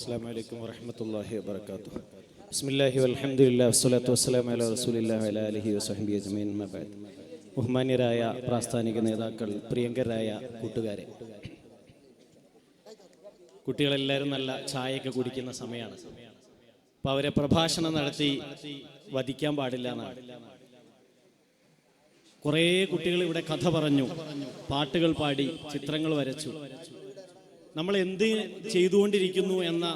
അസ്സാം വലൈക്കും വരഹമത്തല്ലാഹി വാബർക്കാത്തു ബിസ്മില്ലാഹി അലഹമുല്ല വസ്സലാത്തു വസ്സലാം അല റസൂലില്ലാ അല അലഹി വസ്ഹബി അജ്മീൻ മബാദ് ബഹുമാന്യരായ പ്രാസ്ഥാനിക നേതാക്കൾ പ്രിയങ്കരായ കൂട്ടുകാരെ. കുട്ടികളെല്ലാവരും നല്ല ചായയൊക്കെ കുടിക്കുന്ന സമയമാണ് അപ്പോൾ അവരെ പ്രഭാഷണം നടത്തി വധിക്കാൻ പാടില്ല എന്നാണ്. കുറേ കുട്ടികൾ ഇവിടെ കഥ പറഞ്ഞു പാട്ടുകൾ പാടി ചിത്രങ്ങൾ വരച്ചു. നമ്മൾ എന്ത് ചെയ്തുകൊണ്ടിരിക്കുന്നു എന്ന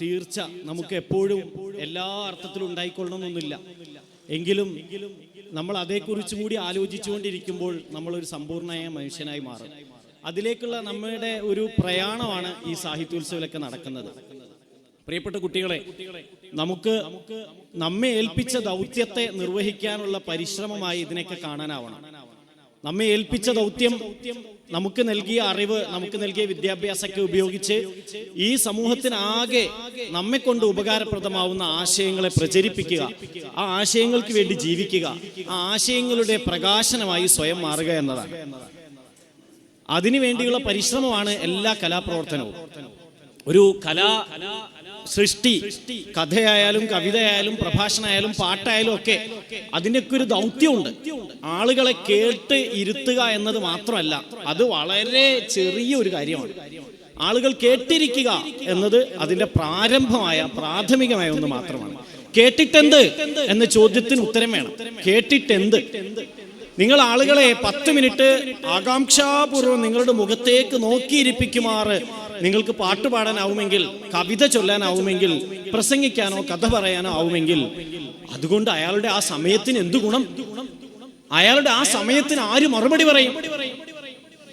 തീർച്ച നമുക്ക് എപ്പോഴും എല്ലാ അർത്ഥത്തിലും ഉണ്ടായിക്കൊള്ളണമെന്നൊന്നുമില്ല എങ്കിലും നമ്മൾ അതേക്കുറിച്ചും കൂടി ആലോചിച്ചുകൊണ്ടിരിക്കുമ്പോൾ ഒരു സമ്പൂർണമായ മനുഷ്യനായി മാറും. അതിലേക്കുള്ള നമ്മുടെ ഒരു പ്രയാണമാണ് ഈ സാഹിത്യോത്സവത്തിലൊക്കെ നടക്കുന്നത്. പ്രിയപ്പെട്ട കുട്ടികളെ നമുക്ക് നമ്മെ ഏൽപ്പിച്ച ദൗത്യത്തെ നിർവഹിക്കാനുള്ള പരിശ്രമമായി ഇതിനൊക്കെ കാണാനാവണം. നമ്മെ ഏൽപ്പിച്ച ദൗത്യം നമുക്ക് നൽകിയ അറിവ് നമുക്ക് നൽകിയ വിദ്യാഭ്യാസമൊക്കെ ഉപയോഗിച്ച് ഈ സമൂഹത്തിനാകെ നമ്മെ കൊണ്ട് ഉപകാരപ്രദമാവുന്ന ആശയങ്ങളെ പ്രചരിപ്പിക്കുക ആ ആശയങ്ങൾക്ക് വേണ്ടി ജീവിക്കുക ആ ആശയങ്ങളുടെ പ്രകാശനമായി സ്വയം മാറുക എന്നതാണ്. അതിനു വേണ്ടിയുള്ള പരിശ്രമമാണ് എല്ലാ കലാപ്രവർത്തനവും. ഒരു കലാ സൃഷ്ടി കഥയായാലും കവിതയായാലും പ്രഭാഷണമായാലും പാട്ടായാലും ഒക്കെ അതിനൊക്കെ ഒരു ദൗത്യമുണ്ട്. ആളുകളെ കേട്ട് ഇരുത്തുക എന്നത് മാത്രമല്ല അത് വളരെ ചെറിയ ഒരു കാര്യമാണ്. ആളുകൾ കേട്ടിരിക്കുക എന്നത് അതിന്റെ പ്രാരംഭമായ പ്രാഥമികമായ ഒന്ന് മാത്രമാണ്. കേട്ടിട്ടെന്ത് എന്ന ചോദ്യത്തിന് ഉത്തരം വേണം. കേട്ടിട്ടെന്ത്? നിങ്ങൾ ആളുകളെ പത്ത് മിനിറ്റ് ആകാംക്ഷാപൂർവം നിങ്ങളുടെ മുഖത്തേക്ക് നോക്കിയിരിപ്പിക്കുമാറ് നിങ്ങൾക്ക് പാട്ട് പാടാനാവുമെങ്കിൽ കവിത ചൊല്ലാനാവുമെങ്കിൽ പ്രസംഗിക്കാനോ കഥ പറയാനോ ആവുമെങ്കിൽ അതുകൊണ്ട് അയാളുടെ ആ സമയത്തിന് എന്ത് ഗുണം? അയാളുടെ ആ സമയത്തിന് ആര് മറുപടി പറയും?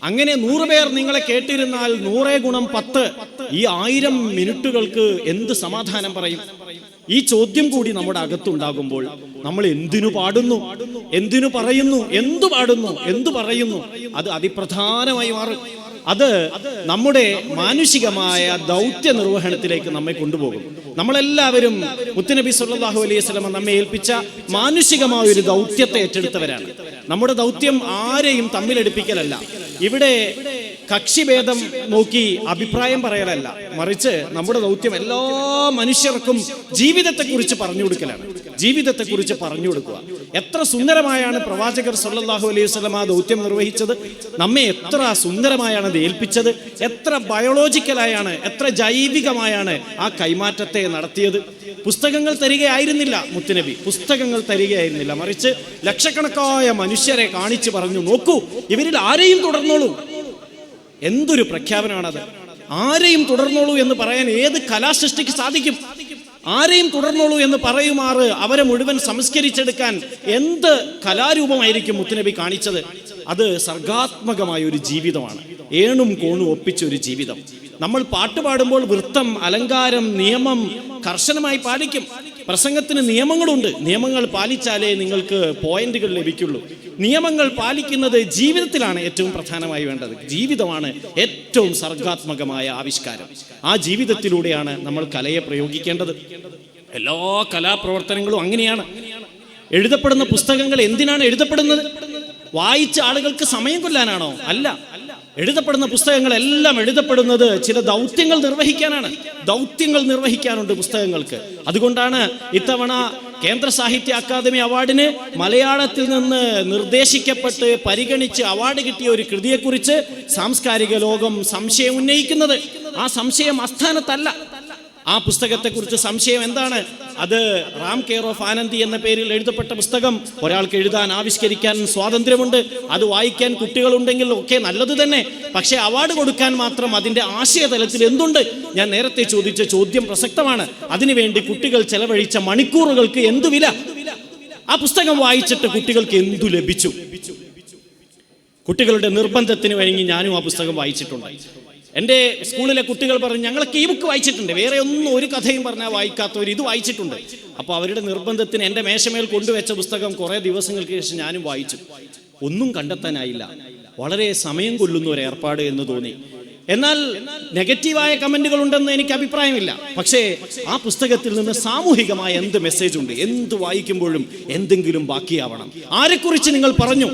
അങ്ങനെ നൂറ് പേർ നിങ്ങളെ കേട്ടിരുന്നാൽ നൂറേ ഗുണം പത്ത്. ഈ ആയിരം മിനിറ്റുകൾക്ക് എന്ത് സമാധാനം പറയും? ഈ ചോദ്യം കൂടി നമ്മുടെ അകത്തുണ്ടാകുമ്പോൾ നമ്മൾ എന്തിനു പാടുന്നു? എന്തിനു പറയുന്നു? എന്തു പാടുന്നു? എന്തു പറയുന്നു? അത് അതിപ്രധാനമായി മാറും. അത് നമ്മുടെ മാനുഷികമായ ദൗത്യ നിർവഹണത്തിലേക്ക് നമ്മെ കൊണ്ടുപോകും. നമ്മളെല്ലാവരും മുത്തുനബി സുല്ലാഹു അലൈഹി സ്വലമ നമ്മെ ഏൽപ്പിച്ച മാനുഷികമായ ഒരു ദൗത്യത്തെ ഏറ്റെടുത്തവരാണ്. നമ്മുടെ ദൗത്യം ആരെയും തമ്മിലടുപ്പിക്കലല്ല. ഇവിടെ കക്ഷിഭേദം നോക്കി അഭിപ്രായം പറയലല്ല. മറിച്ച് നമ്മുടെ ദൗത്യം എല്ലാ മനുഷ്യർക്കും ജീവിതത്തെക്കുറിച്ച് പറഞ്ഞു കൊടുക്കലാണ്. ജീവിതത്തെക്കുറിച്ച് പറഞ്ഞു കൊടുക്കുക. എത്ര സുന്ദരമായാണ് പ്രവാചകർ സല്ലാഹു അലൈഹി വസ്ലം ആ ദൗത്യം നിർവഹിച്ചത്? നമ്മെ എത്ര സുന്ദരമായാണ് അത് ഏൽപ്പിച്ചത്? എത്ര ബയോളജിക്കലായാണ് എത്ര ജൈവികമായാണ് ആ കൈമാറ്റത്തെ നടത്തിയത്? പുസ്തകങ്ങൾ തരികയായിരുന്നില്ല മുത്തുനബി. പുസ്തകങ്ങൾ തരികയായിരുന്നില്ല. മറിച്ച് ലക്ഷക്കണക്കായ മനുഷ്യരെ കാണിച്ചു പറഞ്ഞു നോക്കൂ ഇവരിൽ ആരെയും തുടർന്നോളൂ. എന്തൊരു പ്രഖ്യാപനമാണത്? ആരെയും തുടർന്നോളൂ എന്ന് പറയാൻ ഏത് കലാസൃഷ്ടിക്ക് സാധിക്കും? ആരെയും തുടർന്നോളൂ എന്ന് പറയുമാറ് അവരെ മുഴുവൻ സംസ്കരിച്ചെടുക്കാൻ എന്ത് കലാരൂപമായിരിക്കും മുത്തുനബി കാണിച്ചത്? അത് സർഗാത്മകമായ ഒരു ജീവിതമാണ്. ഏണും കോണും ഒപ്പിച്ച ഒരു ജീവിതം. നമ്മൾ പാട്ട് പാടുമ്പോൾ വൃത്തം അലങ്കാരം നിയമം കർശനമായി പാലിക്കും. പ്രസംഗത്തിന് നിയമങ്ങളുണ്ട്. നിയമങ്ങൾ പാലിച്ചാലേ നിങ്ങൾക്ക് പോയിന്റുകൾ ലഭിക്കുള്ളൂ. നിയമങ്ങൾ പാലിക്കുന്നത് ജീവിതത്തിലാണ് ഏറ്റവും പ്രധാനമായി വേണ്ടത്. ജീവിതമാണ് ഏറ്റവും സർഗാത്മകമായ ആവിഷ്കാരം. ആ ജീവിതത്തിലൂടെയാണ് നമ്മൾ കലയെ പ്രയോഗിക്കേണ്ടത്. എല്ലാ കലാപ്രവർത്തനങ്ങളും അങ്ങനെയാണ്. എഴുതപ്പെടുന്ന പുസ്തകങ്ങൾ എന്തിനാണ് എഴുതപ്പെടുന്നത്? വായിച്ച ആളുകൾക്ക് സമയം കൊല്ലാനാണോ? അല്ല. എഴുതപ്പെടുന്ന പുസ്തകങ്ങളെല്ലാം എഴുതപ്പെടുന്നത് ചില ദൗത്യങ്ങൾ നിർവഹിക്കാനാണ്. ദൗത്യങ്ങൾ നിർവഹിക്കാനുണ്ട് പുസ്തകങ്ങൾക്ക്. അതുകൊണ്ടാണ് ഇത്തവണ കേന്ദ്ര സാഹിത്യ അക്കാദമി അവാർഡിന് മലയാളത്തിൽ നിന്ന് നിർദ്ദേശിക്കപ്പെട്ട് പരിഗണിച്ച് അവാർഡ് കിട്ടിയ ഒരു കൃതിയെക്കുറിച്ച് സാംസ്കാരിക ലോകം സംശയം ഉന്നയിക്കുന്നത്. ആ സംശയം അസ്ഥാനത്തല്ല ആ പുസ്തകത്തെക്കുറിച്ച് സംശയം എന്താണ്? അത് റാം കെയർ ഓഫ് ആനന്ദി എന്ന പേരിൽ എഴുതപ്പെട്ട പുസ്തകം. ഒരാൾക്ക് എഴുതാൻ ആവിഷ്കരിക്കാൻ സ്വാതന്ത്ര്യമുണ്ട്. അത് വായിക്കാൻ കുട്ടികളുണ്ടെങ്കിൽ ഒക്കെ നല്ലത് തന്നെ. പക്ഷേ അവാർഡ് കൊടുക്കാൻ മാത്രം അതിന്റെ ആശയതലത്തിൽ എന്തുണ്ട്? ഞാൻ നേരത്തെ ചോദിച്ച ചോദ്യം പ്രസക്തമാണ്. അതിനുവേണ്ടി കുട്ടികൾ ചെലവഴിച്ച മണിക്കൂറുകൾക്ക് എന്തു വില? ആ പുസ്തകം വായിച്ചിട്ട് കുട്ടികൾക്ക് എന്തു ലഭിച്ചു? കുട്ടികളുടെ നിർബന്ധത്തിന് വഴങ്ങി ഞാനും ആ പുസ്തകം വായിച്ചിട്ടുണ്ട്. എന്റെ സ്കൂളിലെ കുട്ടികൾ പറഞ്ഞു ഞങ്ങളൊക്കെ ഈ ബുക്ക് വായിച്ചിട്ടുണ്ട്. വേറെ ഒന്നും ഒരു കഥയും പറഞ്ഞാൽ വായിക്കാത്തവർ ഇത് വായിച്ചിട്ടുണ്ട്. അപ്പോൾ അവരുടെ നിർബന്ധത്തിന് എന്റെ മേശമേൽ കൊണ്ടുവച്ച പുസ്തകം കുറേ ദിവസങ്ങൾക്ക് ശേഷം ഞാനും വായിച്ചു. ഒന്നും കണ്ടെത്താനായില്ല. വളരെ സമയം കൊല്ലുന്ന ഒരു ഏർപ്പാട് എന്ന് തോന്നി. എന്നാൽ നെഗറ്റീവായ കമന്റുകൾ ഉണ്ടെന്ന് എനിക്ക് അഭിപ്രായമില്ല. പക്ഷേ ആ പുസ്തകത്തിൽ നിന്ന് സാമൂഹികമായ എന്ത് മെസ്സേജ് ഉണ്ട് എന്ത് വായിക്കുമ്പോഴും എന്തെങ്കിലും ബാക്കിയാവണം. ആരെക്കുറിച്ച് നിങ്ങൾ പറഞ്ഞു?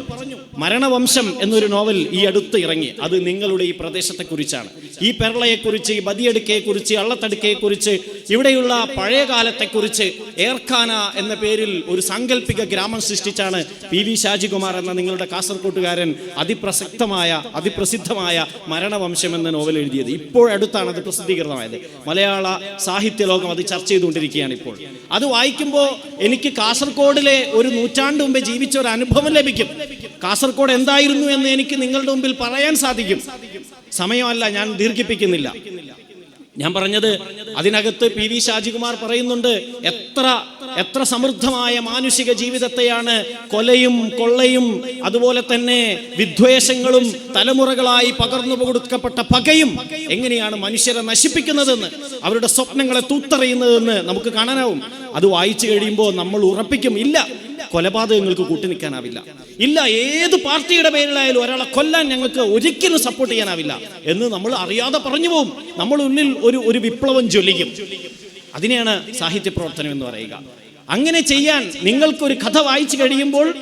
മരണവംശം എന്നൊരു നോവൽ ഈ അടുത്ത് ഇറങ്ങി. അത് നിങ്ങളുടെ ഈ പ്രദേശത്തെക്കുറിച്ചാണ്. ഈ പെരളയെക്കുറിച്ച് ഈ ബദിയടുക്കയെക്കുറിച്ച് അള്ളത്തടുക്കയെക്കുറിച്ച് ഇവിടെയുള്ള പഴയ കാലത്തെക്കുറിച്ച് ഏർഖാന എന്ന പേരിൽ ഒരു സാങ്കല്പിക ഗ്രാമം സൃഷ്ടിച്ചാണ് പി വി ഷാജികുമാർ എന്ന നിങ്ങളുടെ കാസർകോട്ടുകാരൻ അതിപ്രസക്തമായ അതിപ്രസിദ്ധമായ മരണവംശം എന്ന നോവൽ എഴുതിയത് ഇപ്പോഴടുത്താണ് അത് പ്രസിദ്ധീകൃതമായത്. മലയാള സാഹിത്യ ലോകം അത് ചർച്ച ചെയ്തുകൊണ്ടിരിക്കുകയാണ് ഇപ്പോൾ. അത് വായിക്കുമ്പോൾ എനിക്ക് കാസർഗോഡിലെ ഒരു നൂറ്റാണ്ട് മുമ്പേ ജീവിച്ച ഒരു അനുഭവം ലഭിക്കും. കാസർഗോഡ് എന്തായിരുന്നു എന്ന് എനിക്ക് നിങ്ങളുടെ മുമ്പിൽ പറയാൻ സാധിക്കും. സമയമല്ല ഞാൻ ദീർഘിപ്പിക്കുന്നില്ല. ഞാൻ പറഞ്ഞത് അതിനകത്ത് പി വി ഷാജികുമാർ പറയുന്നുണ്ട് എത്ര എത്ര സമൃദ്ധമായ മാനുഷിക ജീവിതത്തെയാണ് കൊലയും കൊള്ളയും അതുപോലെ തന്നെ വിദ്വേഷങ്ങളും തലമുറകളായി പകർന്നു കൊടുക്കപ്പെട്ട പകയും എങ്ങനെയാണ് മനുഷ്യരെ നശിപ്പിക്കുന്നതെന്ന് അവരുടെ സ്വപ്നങ്ങളെ തൂത്തറിയുന്നതെന്ന് നമുക്ക് കാണാനാവും. അത് വായിച്ചു കഴിയുമ്പോൾ നമ്മൾ ഉറപ്പിക്കും ഇല്ല. കൊലപാതകങ്ങൾക്ക് കൂട്ടുനിൽക്കാനാവില്ല. ഇല്ല ഏത് പാർട്ടിയുടെ പേരിലായാലും ഒരാളെ കൊല്ലാൻ ഞങ്ങൾക്ക് ഒരിക്കലും സപ്പോർട്ട് ചെയ്യാനാവില്ല. എന്ന് നമ്മൾ അറിയാതെ പറഞ്ഞു പോകും നമ്മൾ ഉള്ളിൽ ഒരു ഒരു വിപ്ലവം ജ്വലിക്കും. അതിനെയാണ് സാഹിത്യ പ്രവർത്തനം എന്ന് പറയുക. അങ്ങനെ ചെയ്യാൻ നിങ്ങൾക്കൊരു കഥ വായിച്ചു കഴിയുമ്പോൾ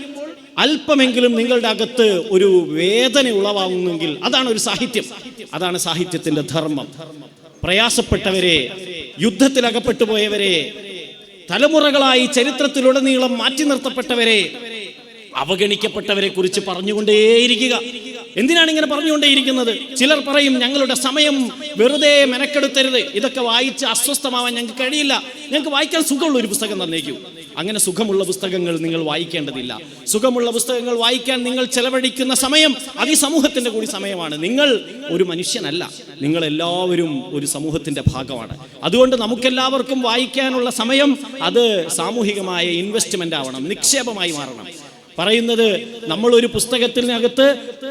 അല്പമെങ്കിലും നിങ്ങളുടെ അകത്ത് ഒരു വേദന ഉളവാകുന്നെങ്കിൽ അതാണ് ഒരു സാഹിത്യം. അതാണ് സാഹിത്യത്തിന്റെ ധർമ്മം. പ്രയാസപ്പെട്ടവരെ യുദ്ധത്തിൽ അകപ്പെട്ടു പോയവരെ തലമുറകളായി ചരിത്രത്തിലുടനീളം മാറ്റി നിർത്തപ്പെട്ടവരെ അവഗണിക്കപ്പെട്ടവരെ കുറിച്ച് പറഞ്ഞുകൊണ്ടേയിരിക്കുക. എന്തിനാണ് ഇങ്ങനെ പറഞ്ഞുകൊണ്ടേയിരിക്കുന്നത്? ചിലർ പറയും ഞങ്ങളുടെ സമയം വെറുതെ മെനക്കെടുത്തരുത്. ഇതൊക്കെ വായിച്ച് അസ്വസ്ഥമാവാൻ ഞങ്ങൾക്ക് കഴിയില്ല. ഞങ്ങൾക്ക് വായിക്കാൻ സുഖമുള്ള ഒരു പുസ്തകം തന്നേക്കൂ. അങ്ങനെ സുഖമുള്ള പുസ്തകങ്ങൾ നിങ്ങൾ വായിക്കേണ്ടതില്ല. സുഖമുള്ള പുസ്തകങ്ങൾ വായിക്കാൻ നിങ്ങൾ ചെലവഴിക്കുന്ന സമയം അത് സമൂഹത്തിന്റെ കൂടി സമയമാണ്. നിങ്ങൾ ഒരു മനുഷ്യനല്ല. നിങ്ങൾ എല്ലാവരും ഒരു സമൂഹത്തിന്റെ ഭാഗമാണ്. അതുകൊണ്ട് നമുക്കെല്ലാവർക്കും വായിക്കാനുള്ള സമയം അത് സാമൂഹികമായ ഇൻവെസ്റ്റ്മെന്റ് ആവണം. നിക്ഷേപമായി മാറണം. പറയുന്നത് നമ്മൾ ഒരു പുസ്തകത്തിനകത്ത്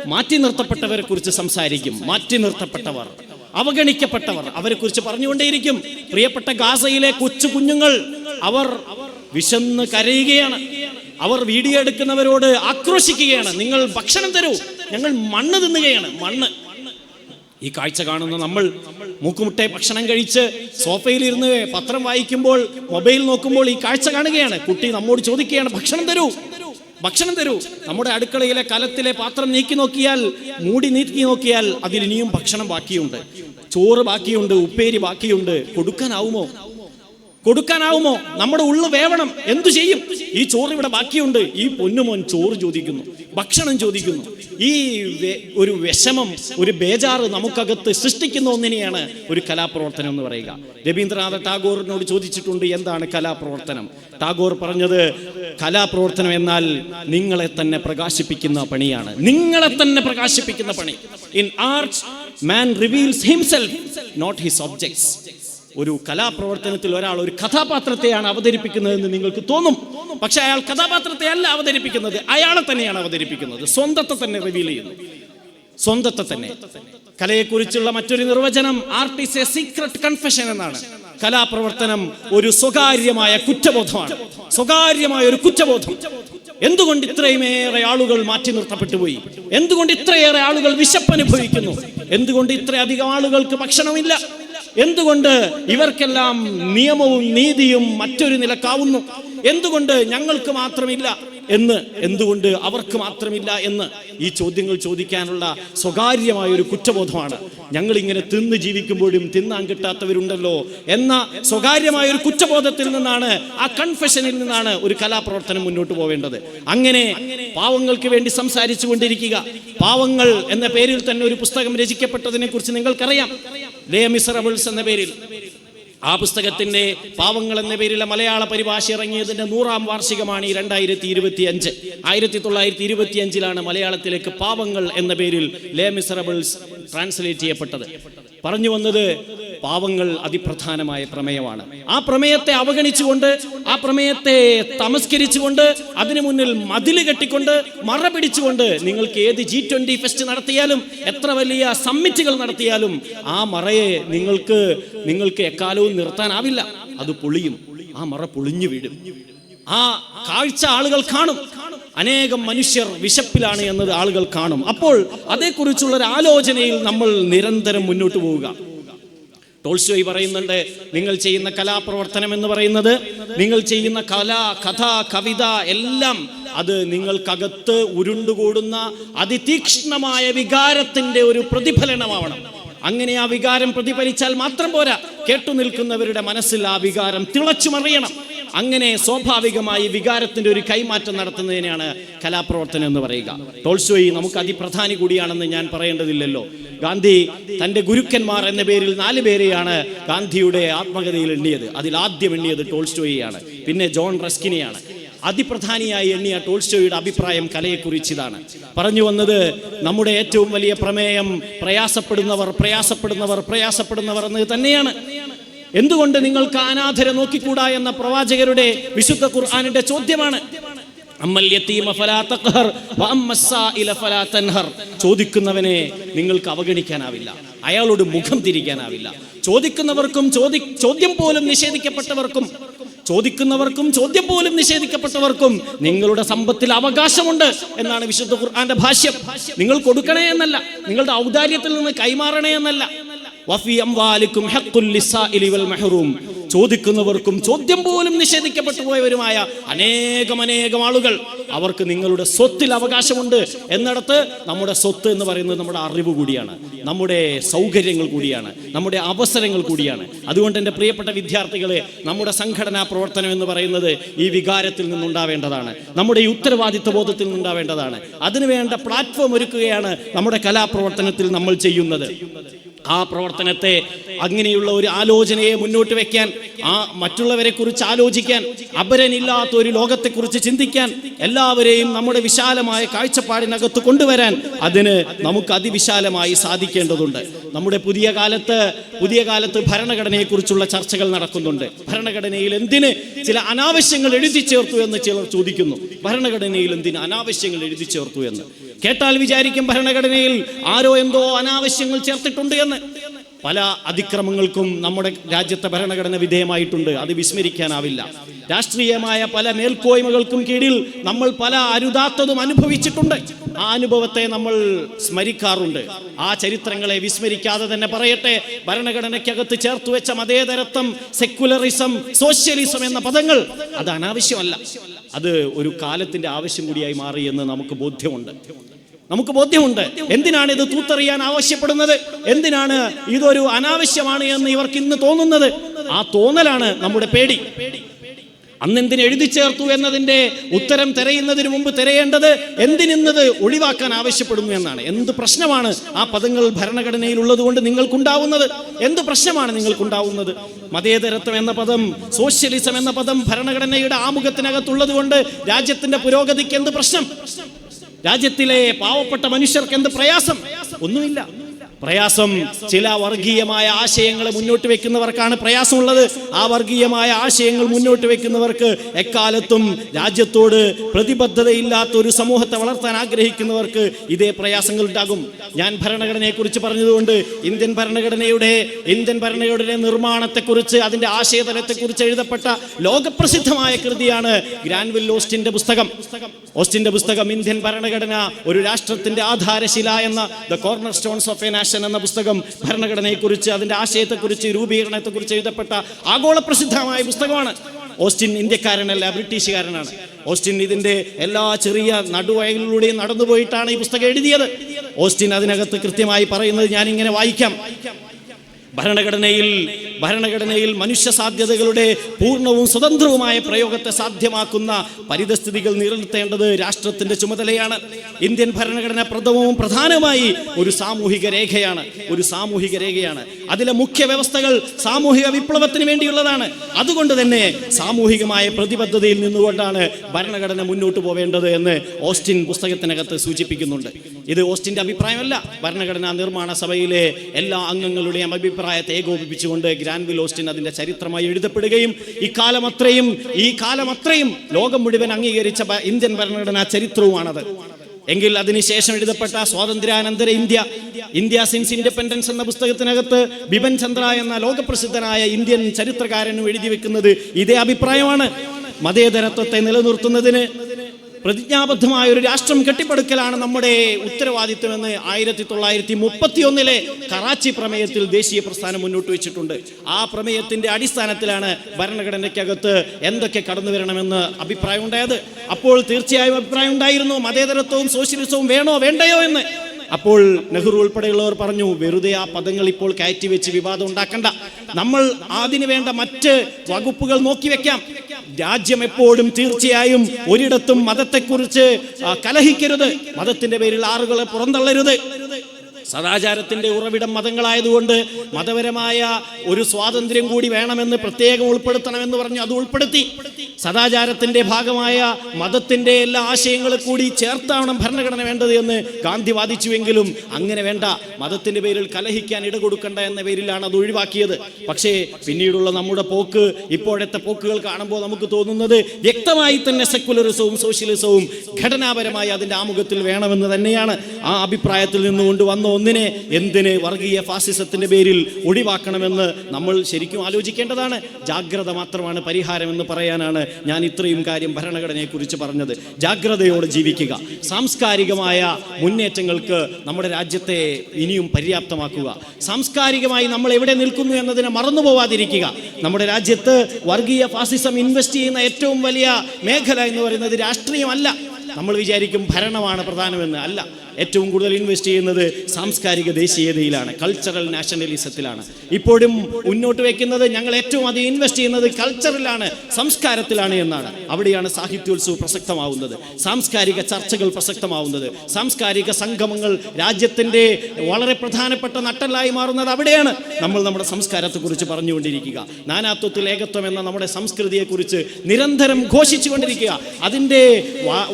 മാറ്റി നിർത്തപ്പെട്ടവരെ കുറിച്ച് സംസാരിക്കും മാറ്റി നിർത്തപ്പെട്ടവർ അവഗണിക്കപ്പെട്ടവർ അവരെ കുറിച്ച് പറഞ്ഞുകൊണ്ടേയിരിക്കും. പ്രിയപ്പെട്ട ഗാസയിലെ കൊച്ചു കുഞ്ഞുങ്ങൾ അവർ വിശന്ന് കരയുകയാണ്. അവർ വീഡിയോ എടുക്കുന്നവരോട് ആക്രോശിക്കുകയാണ്. നിങ്ങൾ ഭക്ഷണം തരൂ ഞങ്ങൾ മണ്ണ് തിന്നുകയാണ് മണ്ണ്. ഈ കാഴ്ച കാണുന്ന നമ്മൾ മൂക്കുമുട്ടെ ഭക്ഷണം കഴിച്ച് സോഫയിലിരുന്ന് പത്രം വായിക്കുമ്പോൾ മൊബൈൽ നോക്കുമ്പോൾ ഈ കാഴ്ച കാണുകയാണ്. കുട്ടി നമ്മോട് ചോദിക്കുകയാണ് ഭക്ഷണം തരൂ ഭക്ഷണം തരൂ. നമ്മുടെ അടുക്കളയിലെ കലത്തിലെ പാത്രം നീക്കി നോക്കിയാൽ മൂടി നീക്കി നോക്കിയാൽ അതിൽ ഇനിയും ഭക്ഷണം ബാക്കിയുണ്ട്. ചോറ് ബാക്കിയുണ്ട് ഉപ്പേരി ബാക്കിയുണ്ട്. കൊടുക്കാനാവുമോ? കൊടുക്കാനാവുമോ? നമ്മുടെ ഉള്ളു വേവണം. എന്തു ചെയ്യും? ഈ ചോറ് ഇവിടെ ബാക്കിയുണ്ട്. ഈ പൊന്നുമോൻ ചോറ് ചോദിക്കുന്നു. ഭക്ഷണം ചോദിക്കുന്നു. ഈ ഒരു വിഷമം ഒരു ബേജാറ് നമുക്കകത്ത് സൃഷ്ടിക്കുന്ന ഒന്നിനെയാണ് ഒരു കലാപ്രവർത്തനം എന്ന് പറയുക. രവീന്ദ്രനാഥ ടാഗോറിനോട് ചോദിച്ചിട്ടുണ്ട് എന്താണ് കലാപ്രവർത്തനം? ടാഗോർ പറഞ്ഞത് കലാപ്രവർത്തനം എന്നാൽ നിങ്ങളെ തന്നെ പ്രകാശിപ്പിക്കുന്ന പണിയാണ്. നിങ്ങളെ തന്നെ പ്രകാശിപ്പിക്കുന്ന പണി. In arts man reveals himself not his objects ഒരു കലാപ്രവർത്തനത്തിൽ ഒരാൾ ഒരു കഥാപാത്രത്തെയാണ് അവതരിപ്പിക്കുന്നതെന്ന് നിങ്ങൾക്ക് തോന്നും. പക്ഷെ അയാൾ കഥാപാത്രത്തെ അല്ല അവതരിപ്പിക്കുന്നത്. അയാളെ തന്നെയാണ് അവതരിപ്പിക്കുന്നത്. സ്വന്തത്തെ തന്നെ റിവീൽ ചെയ്യുന്നു. സ്വന്തത്തെ തന്നെ. കലയെക്കുറിച്ചുള്ള മറ്റൊരു നിർവചനം ആർട്ട് എ സീക്രട്ട് കൺഫെഷൻ എന്നാണ്. കലാപ്രവർത്തനം ഒരു സ്വകാര്യമായ കുറ്റബോധമാണ്. സ്വകാര്യമായ ഒരു കുറ്റബോധം. എന്തുകൊണ്ട് ഇത്രയുമേറെ ആളുകൾ മാറ്റി നിർത്തപ്പെട്ടു പോയി? എന്തുകൊണ്ട് ഇത്രയേറെ ആളുകൾ വിശപ്പനുഭവിക്കുന്നു? എന്തുകൊണ്ട് ഇത്രയധികം ആളുകൾക്ക് ഭക്ഷണമില്ല? എന്തുകൊണ്ട് ഇവർക്കെല്ലാം നിയമവും നീതിയും മറ്റൊരു നിലക്കാവുന്നു? എന്തുകൊണ്ട് ഞങ്ങൾക്ക് മാത്രമില്ല എന്ന് എന്തുകൊണ്ട് അവർക്ക് മാത്രമില്ല എന്ന് ഈ ചോദ്യങ്ങൾ ചോദിക്കാനുള്ള സ്വകാര്യമായ ഒരു കുറ്റബോധമാണ്. ഞങ്ങൾ ഇങ്ങനെ തിന്ന് ജീവിക്കുമ്പോഴും തിന്നാൻ കിട്ടാത്തവരുണ്ടല്ലോ എന്ന സ്വകാര്യമായ ഒരു കുറ്റബോധത്തിൽ നിന്നാണ് ആ കൺഫെഷനിൽ നിന്നാണ് ഒരു കലാപ്രവർത്തനം മുന്നോട്ട് പോവേണ്ടത്. അങ്ങനെ പാവങ്ങൾക്ക് വേണ്ടി സംസാരിച്ചു കൊണ്ടിരിക്കുക. പാവങ്ങൾ എന്ന പേരിൽ തന്നെ ഒരു പുസ്തകം രചിക്കപ്പെട്ടതിനെ കുറിച്ച് നിങ്ങൾക്കറിയാം. ലേ മിസറബിൾസ് എന്ന പേരിൽ. ആ പുസ്തകത്തിന്റെ പാവങ്ങൾ എന്ന പേരിലെ മലയാള പരിഭാഷ ഇറങ്ങിയതിന്റെ നൂറാം വാർഷികമാണ് ഈ രണ്ടായിരത്തി ഇരുപത്തി അഞ്ച് ആയിരത്തി തൊള്ളായിരത്തി ഇരുപത്തി അഞ്ചിലാണ് മലയാളത്തിലേക്ക് പാവങ്ങൾ എന്ന പേരിൽ ലേ മിസറബിൾസ് ട്രാൻസ്ലേറ്റ് ചെയ്യപ്പെട്ടത്. പറഞ്ഞു വന്നത് പാവങ്ങൾ അതിപ്രധാനമായ പ്രമേയമാണ്. ആ പ്രമേയത്തെ അവഗണിച്ചുകൊണ്ട് ആ പ്രമേയത്തെ തമസ്കരിച്ചുകൊണ്ട് അതിനു മുന്നിൽ മതിൽ കെട്ടിക്കൊണ്ട് മറ പിടിച്ചുകൊണ്ട് നിങ്ങൾക്ക് ഏത് ജി ട്വന്റി ഫെസ്റ്റ് നടത്തിയാലും എത്ര വലിയ സമ്മിറ്റുകൾ നടത്തിയാലും ആ മറയെ നിങ്ങൾക്ക് നിങ്ങൾക്ക് എക്കാലവും നിർത്താനാവില്ല. അത് പൊളിയും. ആ മറ പൊളിഞ്ഞു വീഴും. ആ കാഴ്ച ആളുകൾ കാണും. അനേകം മനുഷ്യർ വിശപ്പിലാണ് എന്നത് ആളുകൾ കാണും. അപ്പോൾ അതേക്കുറിച്ചുള്ള ഒരു ആലോചനയിൽ നമ്മൾ നിരന്തരം മുന്നോട്ട് പോവുക. ടോൾസ്റ്റോയ് പറയുന്നുണ്ട് നിങ്ങൾ ചെയ്യുന്ന കലാപ്രവർത്തനം എന്ന് പറയുന്നത് നിങ്ങൾ ചെയ്യുന്ന കല കഥ കവിത എല്ലാം അത് നിങ്ങൾക്കകത്ത് ഉരുണ്ടുകൂടുന്ന അതിതീക്ഷ്ണമായ വികാരത്തിന്റെ ഒരു പ്രതിഫലനമാവണം. അങ്ങനെ ആ വികാരം പ്രതിഫലിച്ചാൽ മാത്രം പോരാ. കേട്ടു നിൽക്കുന്നവരുടെ മനസ്സിൽ ആ വികാരം തിളച്ചു മറിയണം അങ്ങനെ സ്വാഭാവികമായി വികാരത്തിന്റെ ഒരു കൈമാറ്റം നടത്തുന്നതിനെയാണ് കലാപ്രവർത്തനം എന്ന് പറയുക. ടോൾസോയി നമുക്ക് അതിപ്രധാനി കൂടിയാണെന്ന് ഞാൻ പറയേണ്ടതില്ലല്ലോ. ഗാന്ധി തന്റെ ഗുരുക്കന്മാർ എന്ന പേരിൽ നാല് പേരെയാണ് ഗാന്ധിയുടെ ആത്മകഥയിൽ എണ്ണിയത്. അതിൽ ആദ്യം എണ്ണിയത് ടോൾസ്റ്റോയിയാണ്. പിന്നെ ജോൺ റസ്കിനെയാണ്. അതിപ്രധാനിയായി എണ്ണിയ ടോൾസ്റ്റോയുടെ അഭിപ്രായം കലയെക്കുറിച്ച് ഇതാണ് പറഞ്ഞു വന്നത് നമ്മുടെ ഏറ്റവും വലിയ പ്രമേയം പ്രയാസപ്പെടുന്നവർ പ്രയാസപ്പെടുന്നവർ പ്രയാസപ്പെടുന്നവർ എന്നത് തന്നെയാണ്. എന്തുകൊണ്ട് നിങ്ങൾക്ക് അനാഥരെ നോക്കിക്കൂടാ എന്ന പ്രവാചകരുടെ വിശുദ്ധ ഖുർആാനിന്റെ ചോദ്യമാണ്. ചോദിക്കുന്നവനെ നിങ്ങൾക്ക് അവഗണിക്കാനാവില്ല. അയാളോട് മുഖം തിരിക്കാനാവില്ല. ചോദിക്കുന്നവർക്കും ചോദി ചോദ്യം പോലും നിഷേധിക്കപ്പെട്ടവർക്കും ചോദിക്കുന്നവർക്കും ചോദ്യം പോലും നിഷേധിക്കപ്പെട്ടവർക്കും നിങ്ങളുടെ സമ്പത്തിൽ അവകാശമുണ്ട് എന്നാണ് വിശുദ്ധ ഖുർആന്റെ ഭാഷ്യം. നിങ്ങൾ കൊടുക്കണേ എന്നല്ല. നിങ്ങളുടെ ഔദാര്യത്തിൽ നിന്ന് കൈമാറണേ എന്നല്ല. ചോദിക്കുന്നവർക്കും ചോദ്യം പോലും നിഷേധിക്കപ്പെട്ടു പോയവരുമായ അനേകം അനേകം ആളുകൾ. അവർക്ക് നിങ്ങളുടെ സ്വത്തിൽ അവകാശമുണ്ട് എന്നിടത്ത് നമ്മുടെ സ്വത്ത് എന്ന് പറയുന്നത് നമ്മുടെ അറിവ് കൂടിയാണ് നമ്മുടെ സൗകര്യങ്ങൾ കൂടിയാണ് നമ്മുടെ അവസരങ്ങൾ കൂടിയാണ്. അതുകൊണ്ട് എന്റെ പ്രിയപ്പെട്ട വിദ്യാർത്ഥികളെ നമ്മുടെ സംഘടനാ പ്രവർത്തനം എന്ന് പറയുന്നത് ഈ വികാരത്തിൽ നിന്നുണ്ടാവേണ്ടതാണ് നമ്മുടെ ഈ ഉത്തരവാദിത്വ ബോധത്തിൽ നിന്നുണ്ടാവേണ്ടതാണ്. അതിനുവേണ്ട പ്ലാറ്റ്ഫോം ഒരുക്കുകയാണ് നമ്മുടെ കലാപ്രവർത്തനത്തിൽ നമ്മൾ ചെയ്യുന്നത്. ആ പ്രവർത്തനത്തെ അങ്ങനെയുള്ള ഒരു ആലോചനയെ മുന്നോട്ട് വെക്കാൻ ആ മറ്റുള്ളവരെ കുറിച്ച് ആലോചിക്കാൻ അപരനില്ലാത്ത ഒരു ലോകത്തെക്കുറിച്ച് ചിന്തിക്കാൻ എല്ലാവരെയും നമ്മുടെ വിശാലമായ കാഴ്ചപ്പാടിനകത്ത് കൊണ്ടുവരാൻ അതിന് നമുക്ക് അതിവിശാലമായി സാധിക്കേണ്ടതുണ്ട്. നമ്മുടെ പുതിയ കാലത്ത് പുതിയ കാലത്ത് ഭരണഘടനയെക്കുറിച്ചുള്ള ചർച്ചകൾ നടക്കുന്നുണ്ട്. ഭരണഘടനയിൽ എന്തിന് ചില അനാവശ്യങ്ങൾ എഴുതി ചേർത്തു എന്ന് ചിലർ ചോദിക്കുന്നു. ഭരണഘടനയിൽ എന്തിന് അനാവശ്യങ്ങൾ എഴുതി ചേർത്തു എന്ന്. കേട്ടാൽ വിചാരിക്കും ഭരണഘടനയിൽ ആരോ എന്തോ അനാവശ്യങ്ങൾ ചേർത്തിട്ടുണ്ട് എന്ന്. പല അതിക്രമങ്ങൾക്കും നമ്മുടെ രാജ്യത്തെ ഭരണഘടന വിധേയമായിട്ടുണ്ട്. അത് വിസ്മരിക്കാനാവില്ല. രാഷ്ട്രീയമായ പല മേൽക്കോയ്മകൾക്കും കീഴിൽ നമ്മൾ പല അരുതാത്തതും അനുഭവിച്ചിട്ടുണ്ട്. ആ അനുഭവത്തെ നമ്മൾ സ്മരിക്കാറുണ്ട്. ആ ചരിത്രങ്ങളെ വിസ്മരിക്കാതെ തന്നെ പറയട്ടെ ഭരണഘടനയ്ക്കകത്ത് ചേർത്ത് വെച്ച മതേതരത്വം സെക്യുലറിസം സോഷ്യലിസം എന്ന പദങ്ങൾ അത് അനാവശ്യമല്ല. അത് ഒരു കാലത്തിന്റെ ആവശ്യം കൂടിയായി മാറി എന്ന് നമുക്ക് ബോധ്യമുണ്ട്. നമുക്ക് ബോധ്യമുണ്ട്. എന്തിനാണ് ഇത് തൂത്തെറിയാൻ ആവശ്യപ്പെടുന്നത്? എന്തിനാണ് ഇതൊരു അനാവശ്യമാണ് എന്ന് ഇവർക്ക് ഇന്ന് തോന്നുന്നത്? ആ തോന്നലാണ് നമ്മുടെ പേടി. അന്നെന്തിന് എഴുതി ചേർത്തു എന്നതിന്റെ ഉത്തരം തിരയുന്നതിന് മുമ്പ് തിരയേണ്ടത് എന്തിനിന്നത് ഒഴിവാക്കാൻ ആവശ്യപ്പെടുന്നു എന്നാണ്. എന്ത് പ്രശ്നമാണ് ആ പദങ്ങൾ ഭരണഘടനയിൽ ഉള്ളതുകൊണ്ട് നിങ്ങൾക്കുണ്ടാവുന്നത്? എന്ത് പ്രശ്നമാണ് നിങ്ങൾക്കുണ്ടാവുന്നത്? മതേതരത്വം എന്ന പദം സോഷ്യലിസം എന്ന പദം ഭരണഘടനയുടെ ആമുഖത്തിനകത്തുള്ളത് കൊണ്ട് രാജ്യത്തിന്റെ പുരോഗതിക്ക് എന്ത് പ്രശ്നം? രാജ്യത്തിലെ പാവപ്പെട്ട മനുഷ്യർക്ക് എന്ത് പ്രയാസം? ഒന്നുമില്ല. പ്രയാസം ചില വർഗീയമായ ആശയങ്ങൾ മുന്നോട്ട് വെക്കുന്നവർക്കാണ് പ്രയാസമുള്ളത്. ആ വർഗീയമായ ആശയങ്ങൾ മുന്നോട്ട് വെക്കുന്നവർക്ക് എക്കാലത്തും രാജ്യത്തോട് പ്രതിബദ്ധതയില്ലാത്ത ഒരു സമൂഹത്തെ വളർത്താൻ ആഗ്രഹിക്കുന്നവർക്ക് ഇതേ പ്രയാസങ്ങൾ ഉണ്ടാകും. ഞാൻ ഭരണഘടനയെക്കുറിച്ച് പറഞ്ഞതുകൊണ്ട് ഇന്ത്യൻ ഭരണഘടനയുടെ ഇന്ത്യൻ ഭരണഘടനയുടെ നിർമ്മാണത്തെക്കുറിച്ച് അതിന്റെ ആശയതലത്തെക്കുറിച്ച് എഴുതപ്പെട്ട ലോകപ്രസിദ്ധമായ കൃതിയാണ് ഗ്രാൻവിൽ ഓസ്റ്റിന്റെ പുസ്തകം. ഓസ്റ്റിന്റെ പുസ്തകം ഇന്ത്യൻ ഭരണഘടന ഒരു രാഷ്ട്രത്തിന്റെ ആധാരശില എന്ന the cornerstones of a nation എന്ന പുസ്തകം ഭരണഘടനയെക്കുറിച്ച് അതിന്റെ ആശയത്തെക്കുറിച്ച് രൂപീകരണത്തെക്കുറിച്ച് എഴുതപ്പെട്ട ആഗോള പ്രസിദ്ധമായ പുസ്തകമാണ്. ഓസ്റ്റിൻ ഇന്ത്യക്കാരനല്ല ബ്രിട്ടീഷുകാരനാണ്. ഓസ്റ്റിൻ ഇതിന്റെ എല്ലാ ചെറിയ നടുവയലിലൂടെയും നടന്നുപോയിട്ടാണ് ഈ പുസ്തകം എഴുതിയത്. ഓസ്റ്റിൻ അതിനകത്ത് കൃത്യമായി പറയുന്നത് ഞാൻ ഇങ്ങനെ വായിക്കാം. ഭരണഘടനയിൽ ഭരണഘടനയിൽ മനുഷ്യ സാധ്യതകളുടെ പൂർണവും സ്വതന്ത്രവുമായ പ്രയോഗത്തെ സാധ്യമാക്കുന്ന പരിതസ്ഥിതികൾ നിലനിർത്തേണ്ടത് രാഷ്ട്രത്തിന്റെ ചുമതലയാണ്. ഇന്ത്യൻ ഭരണഘടന പ്രഥമവും പ്രധാനമായി ഒരു സാമൂഹിക രേഖയാണ് ഒരു സാമൂഹിക രേഖയാണ്. അതിലെ മുഖ്യ വ്യവസ്ഥകൾ സാമൂഹിക വിപ്ലവത്തിന് വേണ്ടിയുള്ളതാണ്. അതുകൊണ്ട് തന്നെ സാമൂഹികമായ പ്രതിബദ്ധതയിൽ നിന്നുകൊണ്ടാണ് ഭരണഘടന മുന്നോട്ട് പോവേണ്ടത് എന്ന് ഓസ്റ്റിൻ പുസ്തകത്തിനകത്ത് സൂചിപ്പിക്കുന്നുണ്ട്. ഇത് ഓസ്റ്റിന്റെ അഭിപ്രായമല്ല. ഭരണഘടനാ നിർമ്മാണ സഭയിലെ എല്ലാ അംഗങ്ങളുടെയും അഭിപ്രായത്തെ ഏകോപിപ്പിച്ചുകൊണ്ട് ഗ്രാൻവിൽ ഓസ്റ്റിൻ അതിന്റെ ചരിത്രമായി എഴുതപ്പെടുകയും ഇക്കാലം കാലം അത്രയും ഈ കാലം അത്രയും ലോകം മുഴുവൻ അംഗീകരിച്ച ഇന്ത്യൻ ഭരണഘടനാ ചരിത്രവുമാണത്. എങ്കിൽ അതിനുശേഷം എഴുതപ്പെട്ട സ്വാതന്ത്ര്യാനന്തര ഇന്ത്യ ഇന്ത്യ സിൻസ് ഇൻഡിപെൻഡൻസ് എന്ന പുസ്തകത്തിനകത്ത് ബിപൻ ചന്ദ്ര എന്ന ലോകപ്രസിദ്ധനായ ഇന്ത്യൻ ചരിത്രകാരനും എഴുതി വെക്കുന്നത് ഇതേ അഭിപ്രായമാണ്. മതേതരത്വത്തെ നിലനിർത്തുന്നതിന് പ്രതിജ്ഞാബദ്ധമായ ഒരു രാഷ്ട്രം കെട്ടിപ്പടുക്കലാണ് നമ്മുടെ ഉത്തരവാദിത്വമെന്ന് ആയിരത്തി തൊള്ളായിരത്തി മുപ്പത്തി ഒന്നിലെ കറാച്ചി പ്രമേയത്തിൽ ദേശീയ പ്രസ്ഥാനം മുന്നോട്ട് വെച്ചിട്ടുണ്ട്. ആ പ്രമേയത്തിന്റെ അടിസ്ഥാനത്തിലാണ് ഭരണഘടനയ്ക്കകത്ത് എന്തൊക്കെ കടന്നു വരണമെന്ന് അഭിപ്രായം ഉണ്ടായത്. അപ്പോൾ തീർച്ചയായും അഭിപ്രായം ഉണ്ടായിരുന്നു. മതേതരത്വവും സോഷ്യലിസവും വേണോ വേണ്ടയോ എന്ന് അപ്പോൾ നെഹ്റു ഉൾപ്പെടെയുള്ളവർ പറഞ്ഞു വെറുതെ ആ പദങ്ങൾ ഇപ്പോൾ കയറ്റി വെച്ച് വിവാദം ഉണ്ടാക്കണ്ട. നമ്മൾ അതിന് വേണ്ട മറ്റ് വകുപ്പുകൾ നോക്കി വെക്കാം. രാജ്യം എപ്പോഴും തീർച്ചയായും ഒരിടത്തും മതത്തെക്കുറിച്ച് കലഹിക്കരുത്. മതത്തിന്റെ പേരിൽ ആളുകളെ പുറന്തള്ളരുത്. സദാചാരത്തിന്റെ ഉറവിടം മതങ്ങളായതുകൊണ്ട് മതപരമായ ഒരു സ്വാതന്ത്ര്യം കൂടി വേണമെന്ന് പ്രത്യേകം ഉൾപ്പെടുത്തണമെന്ന് പറഞ്ഞു അത് ഉൾപ്പെടുത്തി. സദാചാരത്തിന്റെ ഭാഗമായ മതത്തിന്റെ എല്ലാ ആശയങ്ങളും കൂടി ചേർത്താണ് ഭരണഘടന വേണ്ടത് എന്ന് ഗാന്ധി വാദിച്ചുവെങ്കിലും അങ്ങനെ വേണ്ട. മതത്തിന്റെ പേരിൽ കലഹിക്കാൻ ഇട കൊടുക്കണ്ട എന്ന പേരിലാണ് അത് ഒഴിവാക്കിയത്. പക്ഷേ പിന്നീടുള്ള നമ്മുടെ പോക്ക് ഇപ്പോഴത്തെ പോക്കുകൾ കാണുമ്പോൾ നമുക്ക് തോന്നുന്നത് വ്യക്തമായി തന്നെ സെക്കുലറിസവും സോഷ്യലിസവും ഘടനാപരമായി അതിന്റെ ആമുഖത്തിൽ വേണമെന്ന് തന്നെയാണ് ആ അഭിപ്രായത്തിൽ നിന്നുകൊണ്ട് വന്ന ഒന്നിനെ എന്തിന് വർഗീയ ഫാസിസത്തിന്റെ പേരിൽ ഒഴിവാക്കണമെന്ന് നമ്മൾ ശരിക്കും ആലോചിക്കേണ്ടതാണ്. ജാഗ്രത മാത്രമാണ് പരിഹാരമെന്ന് പറയാനാണ് ഞാൻ ഇത്രയും കാര്യം ഭരണഘടനയെക്കുറിച്ച് പറഞ്ഞത് ജാഗ്രതയോടെ ജീവിക്കുക. സാംസ്കാരികമായ മുന്നേറ്റങ്ങൾക്ക് നമ്മുടെ രാജ്യത്തെ ഇനിയും പര്യാപ്തമാക്കുക. സാംസ്കാരികമായി നമ്മൾ എവിടെ നിൽക്കുന്നു എന്നതിനെ മറന്നു പോവാതിരിക്കുക. നമ്മുടെ രാജ്യത്ത് വർഗീയ ഫാസിസം ഇൻവെസ്റ്റ് ചെയ്യുന്ന ഏറ്റവും വലിയ മേഖല എന്ന് പറയുന്നത് രാഷ്ട്രീയമല്ല. നമ്മൾ വിചാരിക്കും ഭരണമാണ് പ്രധാനമെന്ന്. അല്ല. ഏറ്റവും കൂടുതൽ ഇൻവെസ്റ്റ് ചെയ്യുന്നത് സാംസ്കാരിക ദേശീയതയിലാണ് കൾച്ചറൽ നാഷണലിസത്തിലാണ് ഇപ്പോഴും മുന്നോട്ട് വെക്കുന്നത് ഞങ്ങൾ ഏറ്റവും അധികം ഇൻവെസ്റ്റ് ചെയ്യുന്നത് കൾച്ചറിലാണ് സംസ്കാരത്തിലാണ് എന്നാണ്. അവിടെയാണ് സാഹിത്യോത്സവം പ്രസക്തമാവുന്നത് സാംസ്കാരിക ചർച്ചകൾ പ്രസക്തമാവുന്നത് സാംസ്കാരിക സംഗമങ്ങൾ രാജ്യത്തിന്റെ വളരെ പ്രധാനപ്പെട്ട നട്ടലായി മാറുന്നത് അവിടെയാണ്. നമ്മൾ നമ്മുടെ സംസ്കാരത്തെക്കുറിച്ച് പറഞ്ഞുകൊണ്ടിരിക്കുക നാനാത്വത്തിൽ ഏകത്വം എന്ന നമ്മുടെ സംസ്കൃതിയെക്കുറിച്ച് നിരന്തരം ഘോഷിച്ചുകൊണ്ടിരിക്കുക അതിന്റെ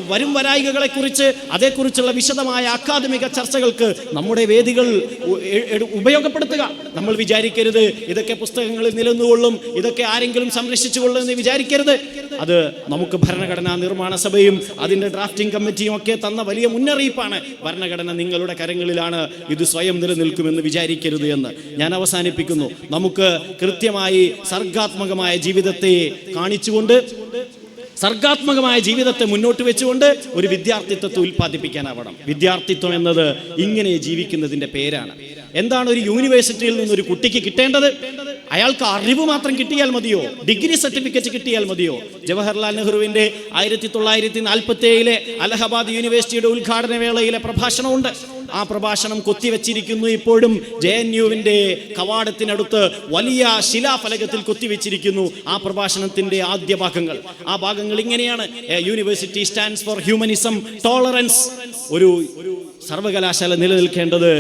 വരും വരായികകളെക്കുറിച്ച് അതേക്കുറിച്ചുള്ള വിശദമായ അക്കാദമിക ചർച്ചകൾക്ക് നമ്മുടെ വേദികൾ ഉപയോഗപ്പെടുത്തുക. നമ്മൾ വിചാരിക്കരുത് ഇതൊക്കെ പുസ്തകങ്ങളിൽ നിലനിന്നുകൊള്ളും ഇതൊക്കെ ആരെങ്കിലും സംരക്ഷിച്ചുകൊള്ളും എന്ന് വിചാരിക്കരുത്. അത് നമുക്ക് ഭരണഘടനാ നിർമ്മാണ സഭയും അതിന്റെ ഡ്രാഫ്റ്റിംഗ് കമ്മിറ്റിയും ഒക്കെ തന്ന വലിയ മുന്നറിയിപ്പാണ്. ഭരണഘടന നിങ്ങളുടെ കരങ്ങളിലാണ് ഇത് സ്വയം നിലനിൽക്കുമെന്ന് വിചാരിക്കരുത് എന്ന് ഞാൻ അവസാനിപ്പിക്കുന്നു. നമുക്ക് കൃത്യമായി സർഗാത്മകമായ ജീവിതത്തെ കാണിച്ചുകൊണ്ട് സർഗാത്മകമായ ജീവിതത്തെ മുന്നോട്ട് വെച്ചുകൊണ്ട് ഒരു വിദ്യാർത്ഥിത്വത്തെ ഉൽപ്പാദിപ്പിക്കാനാവണം. വിദ്യാർത്ഥിത്വം എന്നത് ഇങ്ങനെ ജീവിക്കുന്നതിന്റെ പേരാണ്. എന്താണ് ഒരു യൂണിവേഴ്സിറ്റിയിൽ നിന്ന് ഒരു കുട്ടിക്ക് കിട്ടേണ്ടത്? അയാൾക്ക് അറിവ് മാത്രം കിട്ടിയാൽ മതിയോ? ഡിഗ്രി സർട്ടിഫിക്കറ്റ് കിട്ടിയാൽ മതിയോ? ജവഹർലാൽ നെഹ്റുവിന്റെ ആയിരത്തി തൊള്ളായിരത്തി നാൽപ്പത്തി ഏഴിലെ അലഹബാദ് യൂണിവേഴ്സിറ്റിയുടെ ഉദ്ഘാടന വേളയിലെ പ്രഭാഷണമുണ്ട്. ആ പ്രഭാഷണം കൊത്തിവെച്ചിരിക്കുന്നു. ഇപ്പോഴും ജെ എൻ യുവിന്റെ കവാടത്തിനടുത്ത് വലിയ ശിലാഫലകത്തിൽ കൊത്തിവെച്ചിരിക്കുന്നു ആ പ്രഭാഷണത്തിന്റെ ആദ്യ ഭാഗങ്ങൾ. ആ ഭാഗങ്ങൾ ഇങ്ങനെയാണ്. University stands for humanism tolerance. ഒരു സർവകലാശാല നിലനിൽക്കേണ്ടത്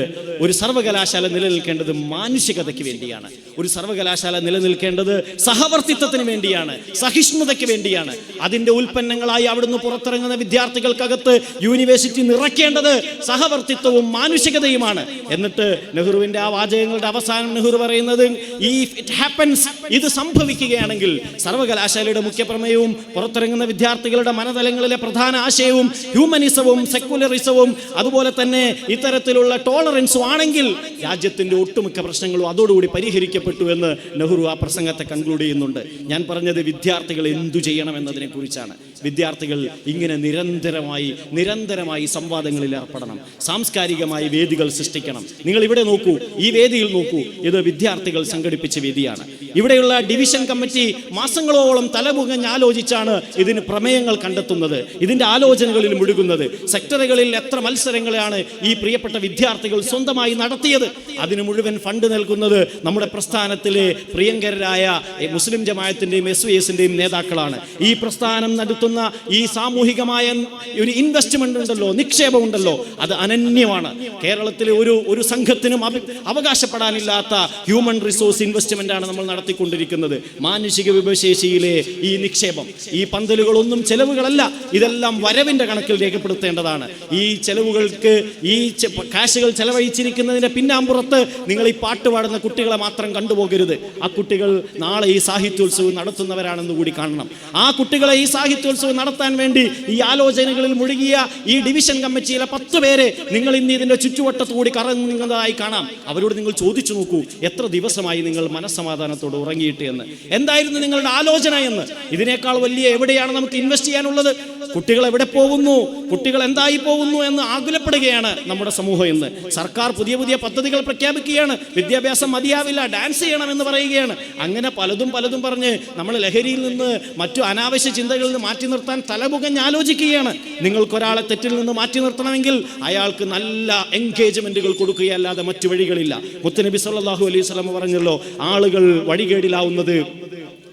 ഒരു സർവകലാശാല നിലനിൽക്കേണ്ടത് മാനുഷികതയ്ക്ക് വേണ്ടിയാണ്. ഒരു സർവകലാശാല നിലനിൽക്കേണ്ടത് സഹവർത്തിത്വത്തിന് വേണ്ടിയാണ് സഹിഷ്ണുതയ്ക്ക് വേണ്ടിയാണ്. അതിന്റെ ഉൽപ്പന്നങ്ങളായി അവിടുന്ന് പുറത്തിറങ്ങുന്ന വിദ്യാർത്ഥികൾക്കകത്ത് യൂണിവേഴ്സിറ്റി നിറയ്ക്കേണ്ടത് സഹവർത്തിത്വവും മാനുഷികതയുമാണ്. എന്നിട്ട് നെഹ്റുവിന്റെ ആ വാചകങ്ങളുടെ അവസാനം നെഹ്റു പറയുന്നത് ഈ ഇറ്റ് ഹാപ്പൻസ് ഇത് സംഭവിക്കുകയാണെങ്കിൽ സർവകലാശാലയുടെ മുഖ്യപ്രമേയവും പുറത്തിറങ്ങുന്ന വിദ്യാർത്ഥികളുടെ മനതലങ്ങളിലെ പ്രധാന ആശയവും ഹ്യൂമനിസവും സെക്കുലറിസവും അതുപോലെ തന്നെ ഇത്തരത്തിലുള്ള ടോളറൻസും ആണെങ്കിൽ രാജ്യത്തിന്റെ ഒട്ടുമിക്ക പ്രശ്നങ്ങളും അതോടുകൂടി പരിഹരിക്കപ്പെട്ടു എന്ന് നെഹ്റു ആ പ്രസംഗത്തെ കൺക്ലൂഡ് ചെയ്യുന്നുണ്ട്. ഞാൻ പറഞ്ഞത് വിദ്യാർത്ഥികൾ എന്തു ചെയ്യണം എന്നതിനെ കുറിച്ചാണ് വിദ്യാർത്ഥികൾ ഇങ്ങനെ നിരന്തരമായി നിരന്തരമായി സംവാദങ്ങളിൽ ഏർപ്പെടണം. സാംസ്കാരികമായി വേദികൾ സൃഷ്ടിക്കണം. നിങ്ങൾ ഇവിടെ നോക്കൂ ഈ വേദിയിൽ നോക്കൂ ഇത് വിദ്യാർത്ഥികൾ സംഘടിപ്പിച്ച വേദിയാണ്. ഇവിടെയുള്ള ഡിവിഷൻ കമ്മിറ്റി മാസങ്ങളോളം തലമുകഞ്ഞ് ആലോചിച്ചാണ് ഇതിന് പ്രമേയങ്ങൾ കണ്ടെത്തുന്നത് ഇതിന്റെ ആലോചനകളിൽ മുഴുകുന്നത്. സെക്ടറുകളിൽ എത്ര മത്സരങ്ങളാണ് ഈ പ്രിയപ്പെട്ട വിദ്യാർത്ഥികൾ സ്വന്തമായി നടത്തിയത്. അതിന് മുഴുവൻ ഫണ്ട് നൽകുന്നത് നമ്മുടെ പ്രസ്ഥാനത്തിലെ പ്രിയങ്കരായ മുസ്ലിം ജമായത്തിന്റെയും എസ് വി എസിന്റെയും നേതാക്കളാണ്. ഈ പ്രസ്ഥാനം നടത്തുന്ന ഈ സാമൂഹികമായ ഒരു ഇൻവെസ്റ്റ്മെന്റ് ഉണ്ടല്ലോ നിക്ഷേപം ഉണ്ടല്ലോ അത് അനന്യമാണ്. കേരളത്തിലെ ഒരു ഒരു സംഘത്തിനും അവകാശപ്പെടാനില്ലാത്ത ഹ്യൂമൻ റിസോഴ്സ് ഇൻവെസ്റ്റ്മെന്റ് ആണ് നമ്മൾ നടത്തിക്കൊണ്ടിരിക്കുന്നത്. മാനുഷിക വിഭവശേഷിയിലെ ഈ നിക്ഷേപം ഈ പന്തലുകളൊന്നും ചെലവുകളല്ല ഇതെല്ലാം വരവിന്റെ കണക്കിൽ രേഖപ്പെടുത്തേണ്ടതാണ്. ഈ ചെലവുകൾക്ക് ഈ കാശുകൾ ചെലവഴിച്ചിരിക്കുന്നതിന്റെ പിന്നാമ്പുറത്ത് നിങ്ങൾ ഈ പാട്ട് പാടുന്ന കുട്ടികളെ മാത്രം കണ്ടുപോകരുത്. ആ കുട്ടികൾ നാളെ ഈ സാഹിത്യോത്സവം നടത്തുന്നവരാണെന്ന് കൂടി കാണണം. ആ കുട്ടികളെ ഈ സാഹിത്യോത്സവം നടത്താൻ വേണ്ടി ഈ ആലോചനകളിൽ മുഴുകിയ ഈ ഡിവിഷൻ കമ്മിറ്റിയിലെ പത്ത് പേരെ നിങ്ങൾ ഇന്ന് ഇതിന്റെ ചുറ്റുവട്ടത്തു കൂടി കറങ്ങുന്നതായി കാണാം. അവരോട് നിങ്ങൾ ചോദിച്ചു നോക്കൂ എത്ര ദിവസമായി നിങ്ങൾ മനസ്സമാധാനത്തോട് ഉറങ്ങിയിട്ട് എന്ന്. എന്തായിരുന്നു നിങ്ങളുടെ ആലോചന എന്ന്? ഇതിനേക്കാൾ വലിയ എവിടെയാണ് നമുക്ക് ഇൻവെസ്റ്റ് ചെയ്യാനുള്ളത്? കുട്ടികൾ എവിടെ പോകുന്നു? കുട്ടികൾ എന്തായി പോകുന്നു എന്ന് ആകുലപ്പെടുകയാണ് നമ്മുടെ സമൂഹം ഇന്ന്. സർക്കാർ പുതിയ പുതിയ പദ്ധതികൾ പ്രഖ്യാപിക്കുകയാണ്. വിദ്യാഭ്യാസം മതിയാവില്ല ഡാൻസ് ചെയ്യണം എന്ന് പറയുകയാണ്. അങ്ങനെ പലതും പലതും പറഞ്ഞ് നമ്മൾ ലഹരിയിൽ നിന്ന് മറ്റു അനാവശ്യ ചിന്തകളിൽ നിന്ന് മാറ്റി നിർത്താൻ തലമുഖഞ്ഞ് ആലോചിക്കുകയാണ്. നിങ്ങൾക്കൊരാളെ തെറ്റിൽ നിന്ന് മാറ്റി നിർത്തണമെങ്കിൽ അയാൾക്ക് നല്ല എൻഗേജ്മെന്റുകൾ കൊടുക്കുകയല്ലാതെ മറ്റു വഴികളില്ല. മുത്തനബി സല്ലല്ലാഹു അലൈഹി വസല്ലം പറഞ്ഞല്ലോ ആളുകൾ വഴികേടിലാവുന്നത്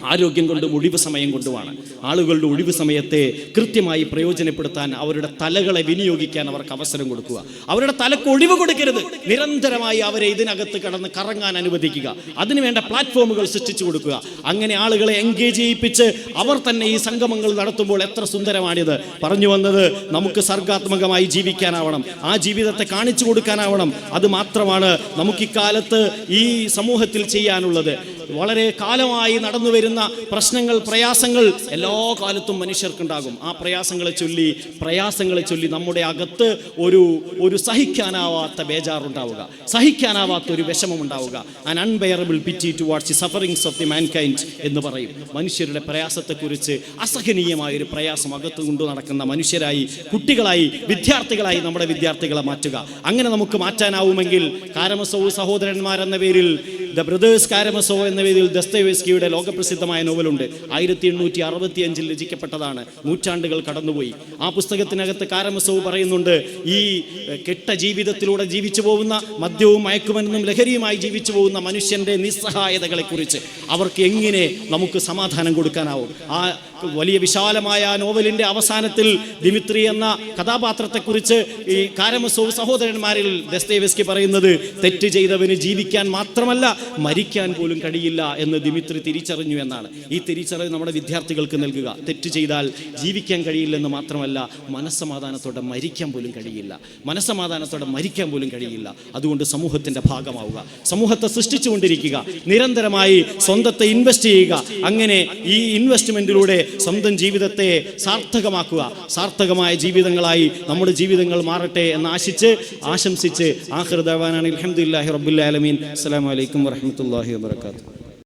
ആരോഗ്യം കൊണ്ടും ഒഴിവ് സമയം കൊണ്ടുമാണ്. ആളുകളുടെ ഒഴിവ് സമയത്തെ കൃത്യമായി പ്രയോജനപ്പെടുത്താൻ അവരുടെ തലകളെ വിനിയോഗിക്കാൻ അവർക്ക് അവസരം കൊടുക്കുക. അവരുടെ തലക്ക് ഒഴിവ് കൊടുക്കരുത്. നിരന്തരമായി അവരെ ഇതിനകത്ത് കടന്ന് കറങ്ങാൻ അനുവദിക്കുക. അതിനുവേണ്ട പ്ലാറ്റ്ഫോമുകൾ സൃഷ്ടിച്ചു കൊടുക്കുക. അങ്ങനെ ആളുകളെ എൻഗേജ് ചെയ്യിപ്പിച്ച് അവർ തന്നെ ഈ സംഗമങ്ങൾ നടത്തുമ്പോൾ എത്ര സുന്ദരമാണിത്. പറഞ്ഞു വന്നത് നമുക്ക് സർഗാത്മകമായി ജീവിക്കാനാവണം. ആ ജീവിതത്തെ കാണിച്ചു കൊടുക്കാനാവണം. അത് മാത്രമാണ് നമുക്കിക്കാലത്ത് ഈ സമൂഹത്തിൽ ചെയ്യാനുള്ളത്. വളരെ കാലമായി നടന്നു വരുന്ന പ്രശ്നങ്ങൾ പ്രയാസങ്ങൾ എല്ലാ കാലത്തും മനുഷ്യർക്കുണ്ടാകും. ആ പ്രയാസങ്ങളെ ചൊല്ലി പ്രയാസങ്ങളെ ചൊല്ലി നമ്മുടെ അകത്ത് ഒരു ഒരു സഹിക്കാനാവാത്ത ബേജാറുണ്ടാവുക. സഹിക്കാനാവാത്ത ഒരു വിഷമം ഉണ്ടാവുക an unbearable pity towards the sufferings of the mankind എന്ന് പറയും. മനുഷ്യരുടെ പ്രയാസത്തെക്കുറിച്ച് അസഹനീയമായ ഒരു പ്രയാസം അകത്ത് കൊണ്ടു നടക്കുന്ന മനുഷ്യരായി കുട്ടികളായി വിദ്യാർത്ഥികളായി നമ്മുടെ വിദ്യാർത്ഥികളെ മാറ്റുക. അങ്ങനെ നമുക്ക് മാറ്റാനാവുമെങ്കിൽ കാരമസവും സഹോദരന്മാരെന്ന പേരിൽ ദ ബ്രദേഴ്സ് കാരമസോ എന്ന പേരിൽ ദസ്തവേസ്കിയുടെ ലോകപ്രസിദ്ധമായ നോവലുണ്ട്. ആയിരത്തി എണ്ണൂറ്റി അറുപത്തി അഞ്ചിൽ രചിക്കപ്പെട്ടതാണ്. നൂറ്റാണ്ടുകൾ കടന്നുപോയി. ആ പുസ്തകത്തിനകത്ത് കാരമസോവ് പറയുന്നുണ്ട് ഈ കെട്ട ജീവിതത്തിലൂടെ ജീവിച്ചു പോകുന്ന മദ്യവും മയക്കുമരുന്നും ലഹരിയുമായി ജീവിച്ചു പോകുന്ന മനുഷ്യന്റെ നിസ്സഹായതകളെക്കുറിച്ച് അവർക്ക് എങ്ങനെ നമുക്ക് സമാധാനം കൊടുക്കാനാവും? ആ വലിയ വിശാലമായ ആ നോവലിന്റെ അവസാനത്തിൽ ദിമിത്രി എന്ന കഥാപാത്രത്തെക്കുറിച്ച് ഈ കാരമസോവ് സഹോദരന്മാരിൽ ദസ്തേവസ്കി പറയുന്നത് തെറ്റ് ചെയ്തവന് ജീവിക്കാൻ മാത്രമല്ല മരിക്കാൻ പോലും കഴിയില്ല എന്ന് ദിമിത്രി തിരിച്ചറിഞ്ഞു എന്നാണ്. ഈ തിരിച്ചറിവ് നമ്മുടെ വിദ്യാർത്ഥികൾക്ക് നൽകുക. തെറ്റ് ചെയ്താൽ ജീവിക്കാൻ കഴിയില്ലെന്ന് മാത്രമല്ല മനസ്സമാധാനത്തോടെ മരിക്കാൻ പോലും കഴിയില്ല. മനസ്സമാധാനത്തോടെ മരിക്കാൻ പോലും കഴിയില്ല. അതുകൊണ്ട് സമൂഹത്തിന്റെ ഭാഗമാവുക. സമൂഹത്തെ സൃഷ്ടിച്ചുകൊണ്ടിരിക്കുക. നിരന്തരമായി സ്വന്തത്തെ ഇൻവെസ്റ്റ് ചെയ്യുക. അങ്ങനെ ഈ ഇൻവെസ്റ്റ്മെന്റിലൂടെ സ്വന്തം ജീവിതത്തെ സാർത്ഥകമാക്കുക. സാർത്ഥകമായ ജീവിതങ്ങളായി നമ്മുടെ ജീവിതങ്ങൾ മാറട്ടെ എന്ന് ആശിച്ച് ആശംസിച്ച് ആഹൃദവാനാണ് അലഹമുല്ലാഹി റബ്ബുല്ലാലമീൻ അസ്സലാമു ورحمة الله وبركاته